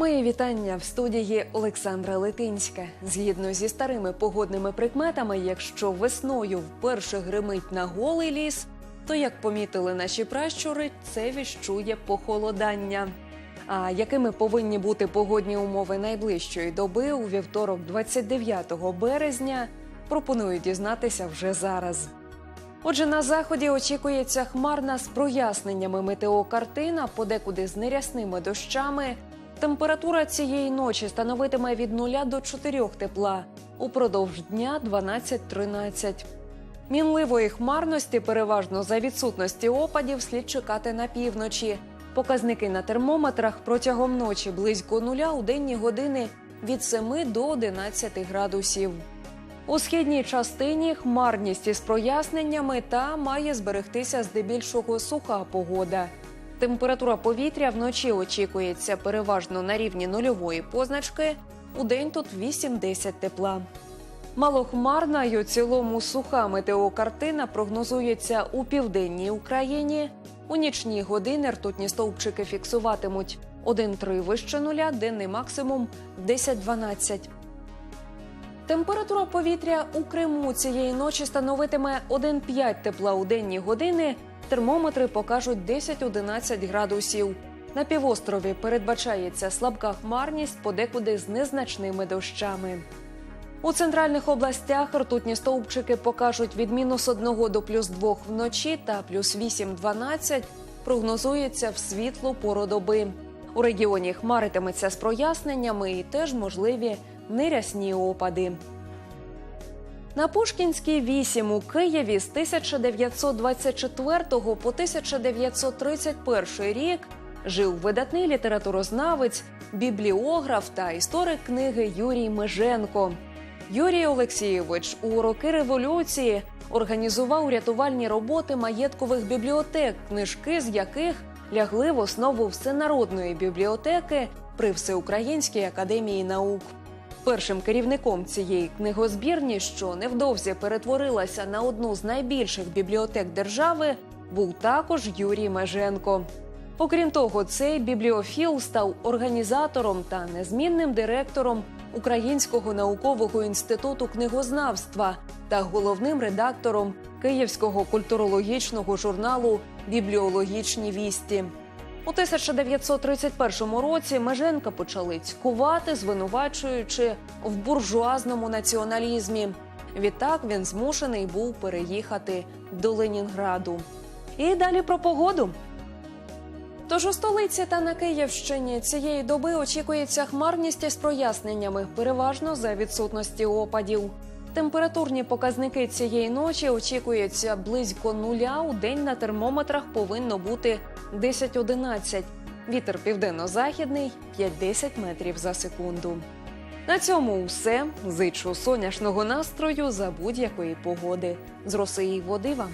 Мої вітання в студії Олександра Литинська. Згідно зі старими погодними прикметами, якщо весною вперше гримить на голий ліс, то як помітили наші пращури, це віщує похолодання. А якими повинні бути погодні умови найближчої доби у вівторок, 29 березня, пропоную дізнатися вже зараз. Отже, на заході очікується хмарна з проясненнями метеокартина, подекуди з нерясними дощами. Температура цієї ночі становитиме від 0 до 4 тепла, упродовж дня 12-13. Мінливої хмарності, переважно за відсутності опадів, слід чекати на півночі. Показники на термометрах протягом ночі близько нуля у денні години від 7 до 11 градусів. У східній частині хмарність із проясненнями та має зберегтися здебільшого суха погода. Температура повітря вночі очікується переважно на рівні нульової позначки. У день тут 8-10 тепла. Малохмарна й у цілому суха метеокартина прогнозується у південній Україні. У нічні години ртутні стовпчики фіксуватимуть 1-3 вище нуля, денний максимум 10-12. Температура повітря у Криму цієї ночі становитиме 1,5 тепла у денні години. Термометри покажуть 10-11 градусів. На півострові передбачається слабка хмарність, подекуди з незначними дощами. У центральних областях ртутні стовпчики покажуть від мінус 1 до плюс 2 вночі та плюс 8-12 прогнозується в світлу пору доби. У регіоні хмаритиметься з проясненнями і теж можливі нерясні опади. На Пушкінській 8 у Києві з 1924 по 1931 рік жив видатний літературознавець, бібліограф та історик книги Юрій Меженко. Юрій Олексійович у роки революції організував рятувальні роботи маєткових бібліотек, книжки з яких лягли в основу всенародної бібліотеки при Всеукраїнській академії наук. Першим керівником цієї книгозбірні, що невдовзі перетворилася на одну з найбільших бібліотек держави, був також Юрій Меженко. Окрім того, цей бібліофіл став організатором та незмінним директором Українського наукового інституту книгознавства та головним редактором Київського культурологічного журналу Бібліологічні вісті. У 1931 році Меженка почали цькувати, звинувачуючи в буржуазному націоналізмі. Відтак він змушений був переїхати до Ленінграду. І далі про погоду. Тож у столиці та на Київщині цієї доби очікується хмарність із проясненнями, переважно за відсутності опадів. Температурні показники цієї ночі очікуються близько нуля. У день на термометрах повинно бути 10-11. Вітер південно-західний 5-10 метрів за секунду. На цьому все. Зичу сонячного настрою за будь-якої погоди. З роси води вам.